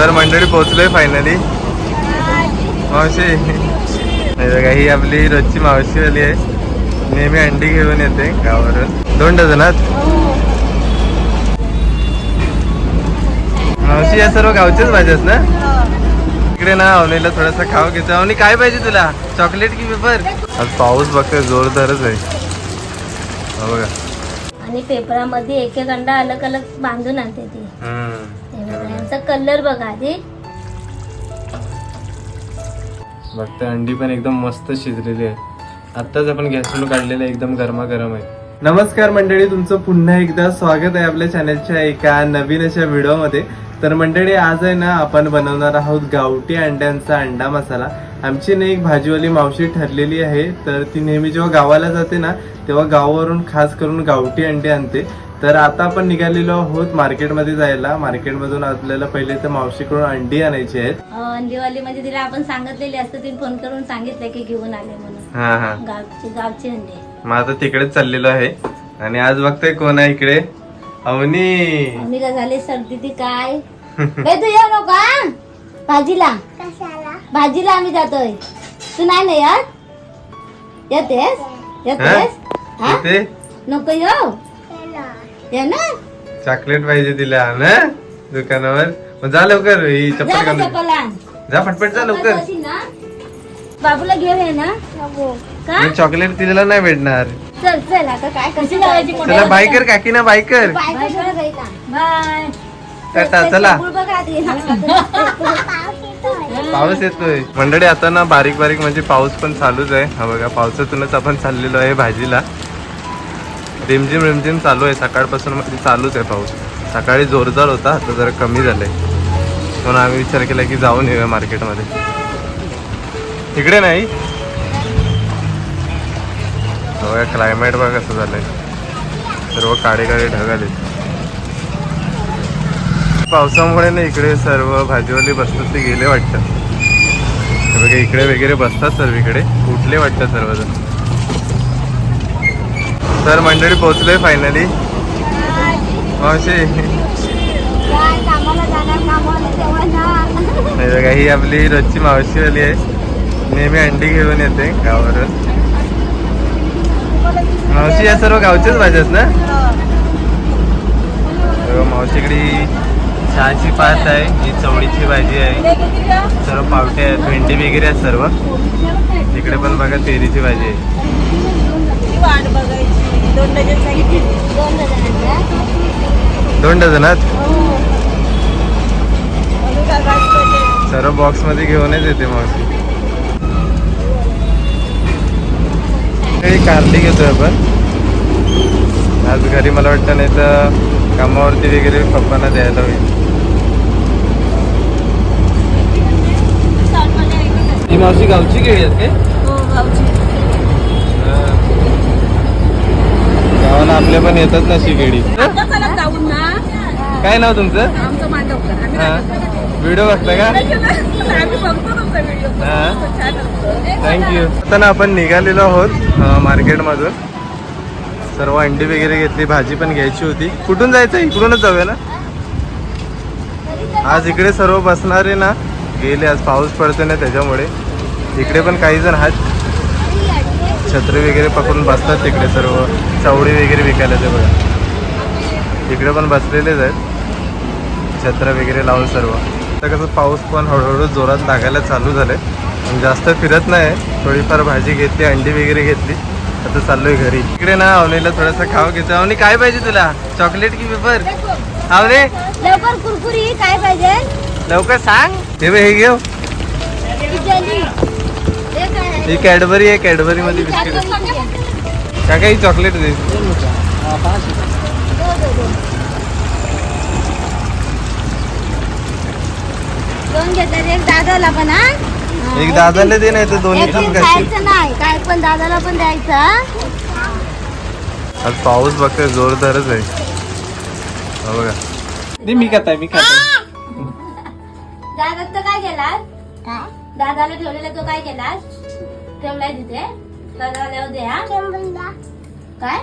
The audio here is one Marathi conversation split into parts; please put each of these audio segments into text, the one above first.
तर मंडळी पोहोचलोय फायनली मावशी. हे बघा ही आपली रोजची मावशी आली आहे. नेहमी अंडी घेऊन येते गावावरून. दोन डझनात मावशी या सर्व गावच्याच भाज्या आहेत ना? इकडे ना अवनीला थोडासा खाऊ घेतो अवनी काय पाहिजे तुला? चॉकलेट की पेपर? आज पाऊस बघतोय जोरदारच आहे. बघा. आणि पेपरामध्ये एक एक अंडा अलग अलग बांधून आणते ती. हे बघा, यांचा कलर बघा आधी. बघते अंडी पण एकदम मस्त शिजलेली आहे आत्ताच आपण गॅसवरून काढलेलं एकदम गरमागरम आहे. नमस्कार मंडळी तुमचं पुन्हा एकदा स्वागत आहे आपल्या चॅनलच्या एका नवीन अशा व्हिडिओमध्ये तर मंडळी आज आहे ना आपण बनवणार आहोत गावठी अंड्यांचा अंडा मसाला. आमची ना एक भाजीवाली मावशी ठरलेली आहे तर ती नेहमी जेव्हा गावाला जाते ना तेव्हा गावावरून खास करून गावठी अंडे आणते. तर आता आपण निघालेलो आहोत मार्केटमध्ये जायला. मार्केटमधून आपल्याला पहिले तर मावशीकडून अंडी आणायची आहेत. अंडीवाली म्हणजे तिला आपण सांगितलेली असतं तिने फोन करून सांगितलं की घेऊन आले म्हणून. हा हा. गावची गावची अंडे. मग आता तिकडेच चाललेलो आहे. आणि आज बघतोय कोण आहे इकडे? अवनी. आम्ही का झाले सर्दी ती काय? बे तू येऊ नको हा? भाजीला. भाजीला आम्ही जातोय. तू नाही ना यात? येतेस? येतेस? हा? इथे नको येऊ? ये ना. चॉकलेट पाहिजे तिला ना दुकानावर. मग जा लवकर ही चप्पल जा ना घालून चप्पल आण. जा फटफट जा लवकर. ना. बाबूला घेऊन ये ना. का? चॉकलेट तिला नाही भेटणार. चल चल आता काय कशी लावायची चला बायकर काकी ना बायकर बाय टाटा चला. बघा आधी. पाऊस येतोय. मंडळी आता ना बारीक बारीक म्हणजे पाऊस पण चालूच आहे. हा बघा पावसातूनच आपण चाललेलो आहे भाजीला. रिमझिम रिमझिम चालू आहे. सकाळपासून म्हणजे चालूच आहे पाऊस. सकाळी जोरदार होता आता जरा कमी झालंय. म्हणून आम्ही विचार केला की जाऊन येऊया मार्केटमध्ये. तिकडे नाही. बघा क्लायमेट बघा कसं झालंय. सर्व काळे काळे ढग आले पावसामुळे ना इकडे सर्व भाजीवाली बसतात ते गेले वाटतं. बघा इकडे वगैरे बसतात सर्व इकडे. उठले वाटतं सर्वजण. तर मंडळी पोहोचलोय फायनली मावशी. काय कामाला जाणार कामाला तेव्हा ना हे बघा ही आपली रोजची मावशी आली आहे. नेहमी अंडी घेऊन येते गावावरून. मावशी या सर्व गावच्याच भाज्या आहेत ना सर्व मावशीकडे ही चहाची पात आहे ही चवळीची भाजी आहे. सर्व पावटे आहेत भेंडी वगैरे आहेत सर्व. तिकडे पण बघा तेरीची भाजी आहे. दोन डझनात पाहिजे? सर्व बॉक्समध्ये घेऊनच येते काही कारली घेतोय आपण. आज घरी मला वाटतं नाही तर कामावरती वगैरे पप्पांना द्यायला होईल. मावशी गावची केळी आहेत काय? हो गावची. गावाला आपल्या पण येतात ना अशी केळी. आता चला जाऊन ना. काय नाव तुमचं? आमचं मांडवकर आम्ही हा. व्हिडिओ बघता का? आम्ही बघतो तुमचा व्हिडिओ. हा. छान असतं. थँक्यू आता ना आपण निघालेलो आहोत अं, मार्केटमधून. सर्व अंडी वगैरे घेतली भाजी पण घ्यायची होती. कुठून जायचं इकडूनच जाऊया ना? आज इकडे सर्व बसणारे ना गेले आज पाऊस पडतो ना त्याच्यामुळे. इकडे पण काही जण आहेत छत्री वगैरे पकडून बसतात तिकडे सर्व. चवडी वगैरे विकायला ते बघा. इकडे पण बसलेलेच आहेत. छत्र वगैरे लावून सर्व. आता कसं पाऊस पण हळूहळू जोरात लागायला चालू झालंय. पण जास्त फिरत नाही. थोडीफार भाजी घेतली अंडी वगैरे घेतली. आता चाललोय घरी. इकडे ना अवनीला थोडासा खाऊ घेतो अवनी काय पाहिजे तुला? चॉकलेट की पेपर? अवने लवकर कुरकुरी काय पाहिजे? लवकर सांग. हे हे घेऊ. हे काय? ही कॅडबरी आहे कॅडबरी मध्ये बिस्किट. काय काही चॉकलेट दे दो, दो, दो. दोन घेतले एक दादाला पण हा एक दादाला दे नाही तर दोन्ही पण खायचं नाही काय पण दादाला पण द्यायचं हा? आज पाऊस बघतोय जोरदारच आहे हा बघा दे मी खाताय मी खाताय दादा तर काय केलास दादाला ठेवलेला तो काय केलास ठेवलाय तिथे दादाला येऊ दे काय?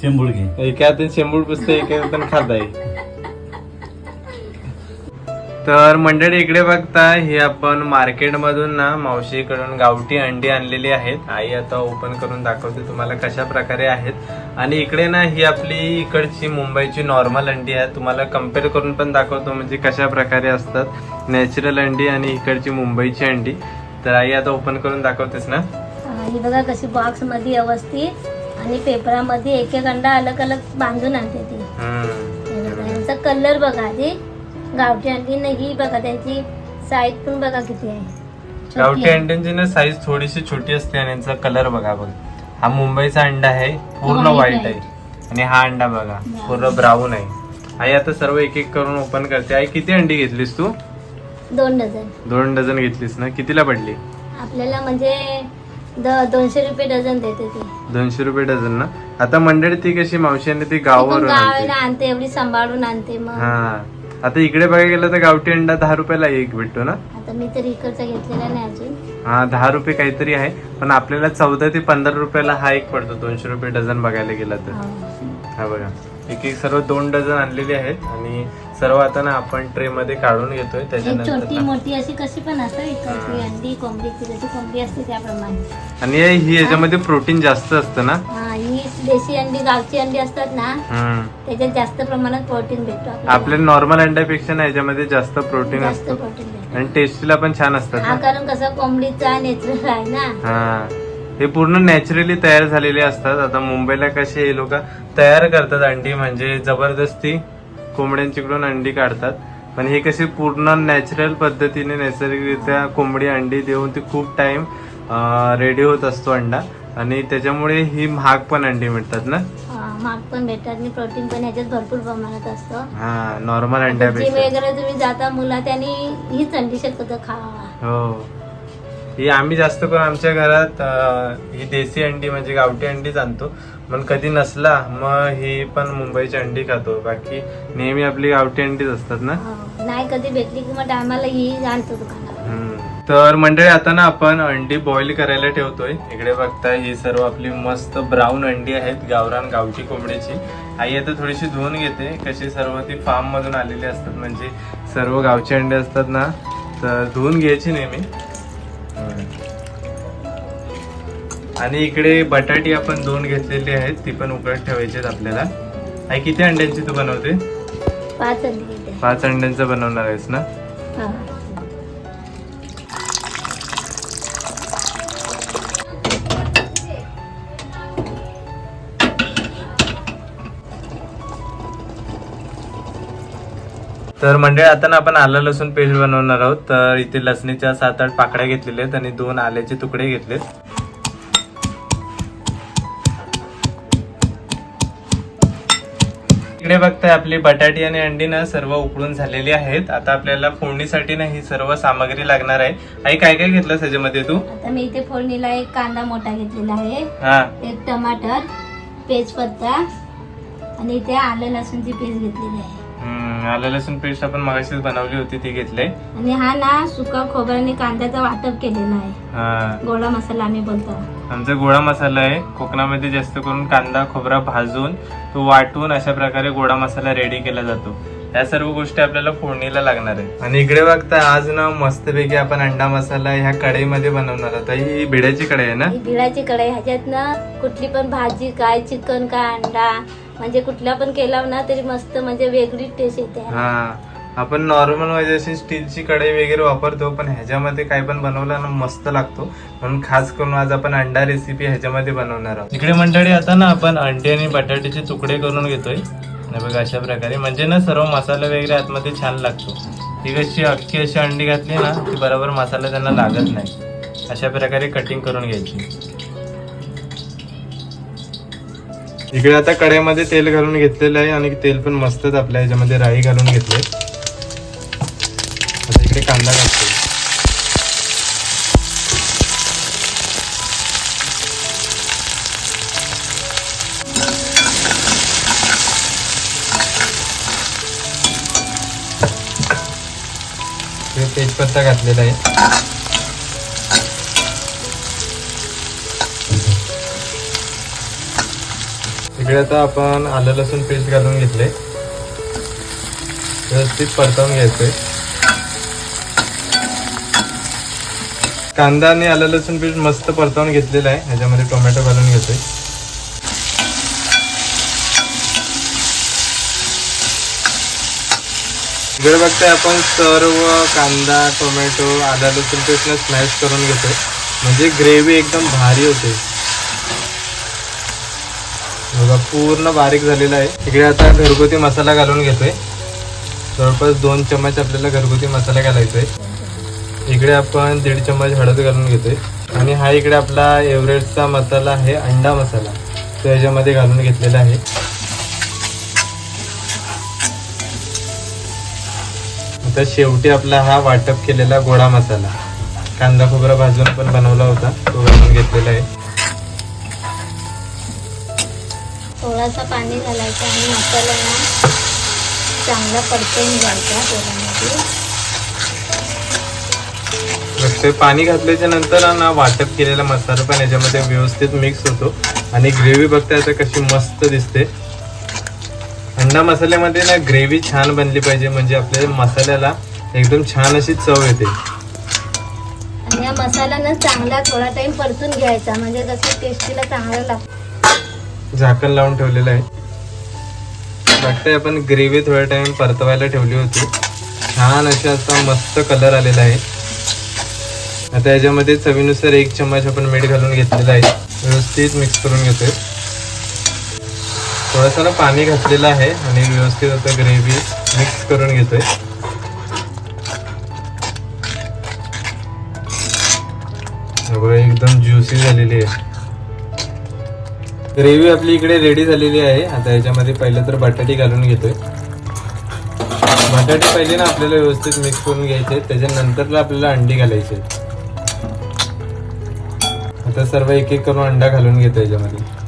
शेंबूळ घे. एका हातात शेंबूड पुसतंय एका हातात खात आहे तर मंडळी इकडे बघता हे आपण मार्केटमधून ना मावशीकडून गावठी अंडी आणलेली आहेत. आई आता ओपन करून दाखवते तुम्हाला कशा प्रकारे आहेत. आणि इकडे ना ही आपली इकडची मुंबईची नॉर्मल अंडी आहे. तुम्हाला कंपेअर करून पण दाखवतो म्हणजे कशा प्रकारे असतात. नॅचरल अंडी आणि इकडची मुंबईची अंडी. तर आई आता ओपन करून दाखवतेस ना? हा, बघा कशी बॉक्समध्ये व्यवस्थित आणि पेपरामध्ये एक एक अंडा अलग अलग बांधून आणते ती. यांचा कलर बघा ती गावठी अंडी नाही ही बघा त्यांची साईज पण बघा किती आहे. गावठी. अंड्यांची ना साईज थोडीशी छोटी असते आणि यांचा कलर बघा बघ. हा मुंबईचा अंडा आहे पूर्ण व्हाईट. आहे. आणि हा अंडा बघा पूर्ण ब्राऊन आहे. आई आता सर्व एक एक करून ओपन करते. आई किती अंडी घेतलीस तू? दोन डझन. दोन डझन घेतलीस ना? कितीला पडली? आपल्याला म्हणजे द- दोनशे रुपये डझन देते ती. दोनशे रुपये डझन ना? आता मंडळी ती कशी? मावशीने ती गावावरून गावाला आणते आणते एवढी सांभाळून आणते मग. हा. आता इकडे बघायला गेलं तर गावठी अंडा दहा रुपयाला एक भेटतो ना? आता मी तर इकडचा घेतलेला नाही अजून. हा दहा रुपये काहीतरी आहे. पण आपल्याला चौदा ते पंधरा रुपयाला हा एक पडतो. दोनशे रुपये डझन बघायला गेला तर. हा. हा बघा. एक एक सर्व दोन डझन आणलेली आहेत आणि सर्व आता ना आपण ट्रे मध्ये काढून घेतोय. त्याच्यानंतर छोटी ना- मोठी अशी कशी पण असते इकडची अंडी कोंबडीची जशी कोंबडी असते त्याप्रमाणे. आणि हे- ही याच्यामध्ये प्रोटीन जास्त असतं ना? हा ही देशी अंडी गावची अंडी असतात ना हम्म. त्याच्यात जास्त प्रमाणात प्रोटीन भेटतो आपल्याला. आपल्या नॉर्मल अंड्यापेक्षा ना याच्यामध्ये जास्त प्रोटीन जास्त असतं. प्रोटीन भेटतो. आणि टेस्टीला पण छान असतात हा ना कारण कसं कोंबडीचा नेचरल आहे ना. हा. हे पूर्ण नॅचरली तयार झालेले असतात. आता मुंबईला कसे हे लोक तयार करतात अंडी म्हणजे जबरदस्ती कोंबड्यांच्याकडून अंडी काढतात. पण हे कसे पूर्ण नॅचरल पद्धतीने नैसर्गिकरित्या कोंबडी अंडी देऊन ती खूप टाइम रेडी होत असतो अंडा. आणि त्याच्यामुळे ही महाग पण अंडी मिळतात ना? महाग पण भेटतात आणि प्रोटीन पण ह्याच्यात भरपूर प्रमाणात असतं. हा नॉर्मल जिम अंड्यापेक्षा वगैरे तुम्ही जाता मुला त्यांनी हीच अंडी शक्यतो खावा हो. ही आम्ही जास्त करून आमच्या घरात ही देशी अंडी म्हणजे गावठी अंडीच आणतो. पण कधी नसला मग ही पण मुंबईची अंडी खातो. बाकी नेहमी आपली गावठी अंडीच असतात ना? नाही कधी भेटली की मग टायमाला ही आणतो दुकानात. तर मंडळी आता ना आपण अंडी बॉईल करायला ठेवतोय. इकडे बघता ही सर्व आपली मस्त ब्राऊन अंडी आहेत गावरान गावठी कोंबडीची. आई आता थोडीशी धुवून घेते. कशी सर्व ती फार्म मधून आलेली असतात म्हणजे सर्व गावची अंडी असतात ना? तर धुवून घ्यायची नेहमी. आणि इकडे बटाटी आपण दोन घेतलेली आहेत ती पण उकळत ठेवायची आहेत आपल्याला. आई किती अंड्यांची तू बनवते? पाच अंडी पाच अंड्यांचं बनवणार आहेस ना? हा. तर मंडळी आता ना आपण आलं लसूण पेस्ट बनवणार आहोत. तर इथे लसणीच्या सात आठ पाकळ्या घेतलेल्या आहेत आणि दोन आल्याचे तुकडे घेतलेत. इकडे बघताय आपली बटाटी आणि अंडी ना सर्व उकळून झालेली आहेत. आता आपल्याला फोडणीसाठी ना ही सर्व सामग्री लागणार आहे. आई काय काय घेतलं त्याच्यामध्ये तू? आता मी इथे फोडणीला एक कांदा मोठा घेतलेला आहे. हा. एक टमाटर पेजपत्ता आणि इथे आलं लसूणची पेस्ट घेतलेली आहे. आलं लसूण पेस्ट आपण मगाशीच बनवली होती ती घेतली. आणि हा ना सुका आणि कांद्याचा वाटप केलेला आहे. गोडा मसाला आम्ही बोलतो. आमचा गोडा मसाला आहे. कोकणामध्ये जास्त करून कांदा खोबरा भाजून तो वाटून अशा प्रकारे गोडा मसाला रेडी केला जातो. या सर्व गोष्टी आपल्याला फोडणीला लागणार आहे आणि इकडे बघता आज ना मस्तपैकी आपण अंडा मसाला ह्या कढईमध्ये बनवणार आहोत. ही भिड्याची कढई आहे ना? बिळाची कढई. ह्याच्यात ना कुठली पण भाजी काय चिकन काय अंडा म्हणजे कुठला पण केला ना तरी मस्त म्हणजे वेगळी टेस्ट येते. हा. आपण नॉर्मल म्हणजे अशी स्टीलची कढई वगैरे वापरतो पण ह्याच्यामध्ये काय पण बनवलं ना मस्त लागतो. म्हणून खास करून आज आपण अंडा रेसिपी ह्याच्यामध्ये बनवणार आहोत. इकडे मंडळी आता ना आपण अंडे आणि बटाट्याचे तुकडे करून घेतोय. बघा अशा प्रकारे. म्हणजे ना सर्व मसाला वगैरे आतमध्ये छान लागतो. ही कशी अख्खी अशी अंडी घातली ना ती बरोबर मसाला त्यांना लागत नाही. अशा प्रकारे कटिंग करून घ्यायची. इकडे आता कढईमध्ये तेल घालून घेतलेलं आहे आणि तेल पण मस्तच आपल्या ह्याच्यामध्ये राई घालून घेतले तेजपत्ता घातलेला आहे. इकडे आता आपण आलं लसूण पेस्ट घालून घेतले व्यवस्थित परतावून घ्यायचंय. कांदा आणि आलं लसूण पेस्ट मस्त परतावून घेतलेला आहे. ह्याच्यामध्ये टोमॅटो घालून घेतोय. इकडे बघताय आपण सर्व कांदा टोमॅटो आदा लसूण पेस्टनं स्मॅश करून घेतोय म्हणजे ग्रेव्ही एकदम भारी होते. बघा पूर्ण बारीक झालेला आहे. इकडे आता घरगुती मसाला घालून घेतोय. जवळपास दोन चम्मच आपल्याला घरगुती मसाला घालायचा आहे इकडे आपण दीड चम्मच हळद घालून घेतोय. आणि हा इकडे आपला एव्हरेस्टचा मसाला आहे अंडा मसाला. तो याच्यामध्ये घालून घेतलेला आहे. आता शेवटी आपला हा वाटप केलेला गोडा मसाला. कांदा खोबरा भाजून पण बनवला होता. तो घालून घेतलेला आहे. थोडासा पाणी घालायचं आणि मसाला ना चांगला परतून घ्यायचा तेलामध्ये. ते पाणी घातल्याच्या नंतर ना वाटप केलेला मसाला पण याच्यामध्ये व्यवस्थित मिक्स होतो. आणि ग्रेव्ही बघता आता कशी मस्त दिसते. अंडा मसाल्यामध्ये ना ग्रेव्ही छान बनली पाहिजे म्हणजे आपल्या मसाल्याला एकदम छान अशी चव येते. आणि हा मसाला ना चांगला थोडा टाइम परतून घ्यायचा म्हणजे कसं टेस्टीला चांगला लागतो. झाकण लावून ठेवलेलं आहे. बघताय आपण ग्रेव्ही थोडा टाइम परतवायला ठेवली होती. छान अशी असा मस्त कलर आलेला आहे. आता याच्यामध्ये चवीनुसार एक चम्मच आपण मीठ घालून घेतलेलं आहे. व्यवस्थित मिक्स करून घेतोय. थोडंसं ना पाणी घातलेलं आहे आणि व्यवस्थित आता ग्रेव्ही मिक्स करून घेतोय. बघा, एकदम ज्युसी झालेली आहे. ग्रेव्ही आपली इकडे रेडी झालेली आहे. आता याच्यामध्ये पहिलं तर बटाटी घालून घेतोय. बटाटे पहिले ना आपल्याला व्यवस्थित मिक्स करून घ्यायचे. त्याच्यानंतर आपल्याला अंडी घालायची आता सर्व एक एक करून अंडा घालून घेतो याच्यामध्ये.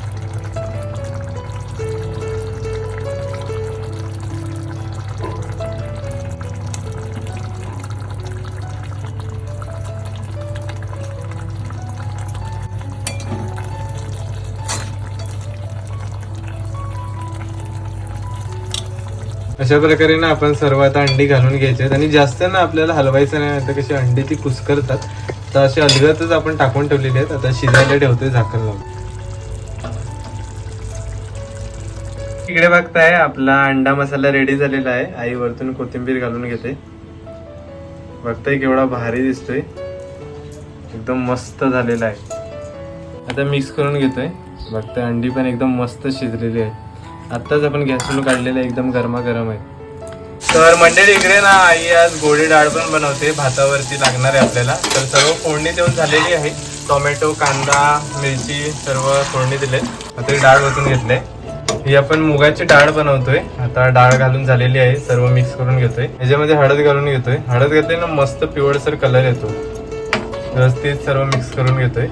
अशा प्रकारे ना आपण सर्व आता अंडी घालून घ्यायचे आहेत आणि जास्त ना आपल्याला हलवायचं नाही आता कशी अंडी ती कुसकरतात. तर असे अलगतच आपण टाकून ठेवलेले आहेत. आता शिजायला ठेवतोय झाकण लावून. इकडे बघताय आपला अंडा मसाला रेडी झालेला आहे. आई वरतून कोथिंबीर घालून घेते. बघताय केवढा भारी दिसतोय. एकदम मस्त झालेला आहे. आता मिक्स करून घेतोय. बघताय अंडी पण एकदम मस्त शिजलेली आहे. आत्ताच आपण गॅसवरून काढलेले एकदम गरमागरम आहे. तर मंडळी इकडे ना आई आज गोडी डाळ पण बनवते भातावरती लागणार आहे आपल्याला. तर सर्व फोडणी देऊन झालेली आहे. टोमॅटो कांदा मिरची सर्व फोडणी दिले आता ही डाळ वचून घेतले ही आपण मुगाची डाळ बनवतोय. आता डाळ घालून झालेली आहे सर्व मिक्स करून घेतोय. याच्यामध्ये हळद घालून घेतोय. हळद घातली ना मस्त पिवळसर कलर येतो. व्यवस्थित सर्व मिक्स करून घेतोय.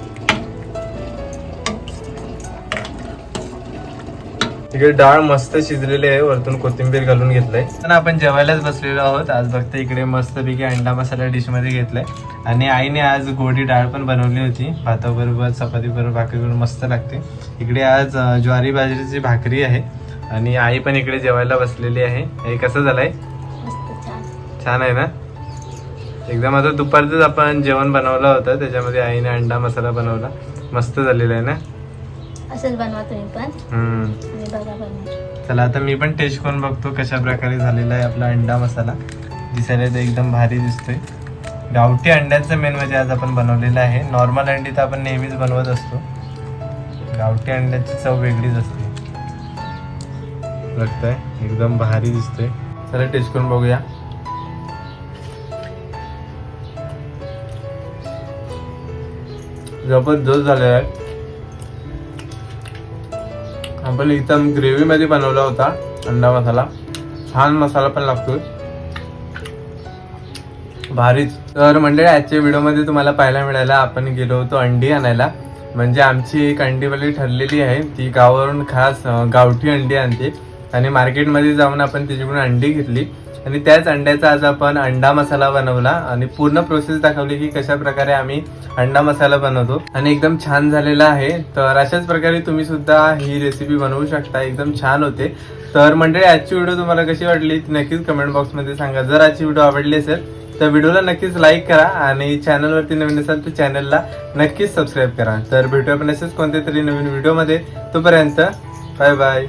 तिकडे डाळ मस्त शिजलेली आहे वरतून कोथिंबीर घालून घेतलंय. आणि आपण जेवायलाच बसलेलो आहोत. आज फक्त इकडे मस्त पैकी अंडा मसाला डिशमध्ये घेतलाय. आणि आईने आज गोडी डाळ पण बनवली होती. भाताबरोबर चपाती बरोबर भाकरी बरोबर मस्त लागते. इकडे आज ज्वारी बाजरीची भाकरी आहे. आणि आई पण इकडे जेवायला बसलेली आहे. हे कसं झालंय? छान आहे ना? एकदम आता दुपारचंच आपण जेवण बनवलं होतं. त्याच्यामध्ये आईने अंडा मसाला बनवला. मस्त झालेला आहे ना? असंच बनवा तुम्ही पण. हम्म. आणि बघा बनवा. चला आता मी पण टेस्ट करून बघतो कशा प्रकारे झालेला आहे आपला अंडा मसाला. दिसायला तर एकदम भारी दिसतोय. गावठी अंड्याचं मेन म्हणजे आज आपण बनवलेलं आहे. नॉर्मल अंडी तर आपण नेहमीच बनवत असतो. गावठी अंड्याची चव वेगळीच असते. बघताय एकदम भारी दिसतोय. चला टेस्ट करून बघूया. जबरदस्त झालेला आहे. आपण एकदम ग्रेव्हीमध्ये बनवला होता अंडा मसाला. छान मसाला पण लागतो भारीच तर म्हणजे आजच्या व्हिडिओमध्ये तुम्हाला पाहायला मिळाला आपण गेलो होतो अंडी आणायला. म्हणजे आमची एक अंडीवाली ठरलेली आहे. ती गावावरून खास गावठी अंडी आणते. आणि मार्केटमध्ये जाऊन आपण तिच्याकडून अंडी घेतली. आणि त्याच अंड्याचा आज आपण अंडा मसाला बनवला आणि पूर्ण प्रोसेस दाखवली की कशा प्रकारे आम्ही अंडा मसाला बनवतो. आणि एकदम छान झालेला आहे. तर अशाच प्रकारे तुम्ही सुद्धा ही रेसिपी बनवू शकता. एकदम छान होते. तर मंडळी आजची व्हिडिओ तुम्हाला कशी वाटली? नक्कीच कमेंट बॉक्समध्ये सांगा. जर आजची व्हिडिओ आवडली असेल तर व्हिडिओला नक्कीच लाईक करा आणि चॅनलवरती नवीन असाल तर चॅनलला नक्कीच सबस्क्राईब करा. तर भेटूया आपण असेच कोणत्या तरी नवीन व्हिडिओमध्ये तोपर्यंत बाय बाय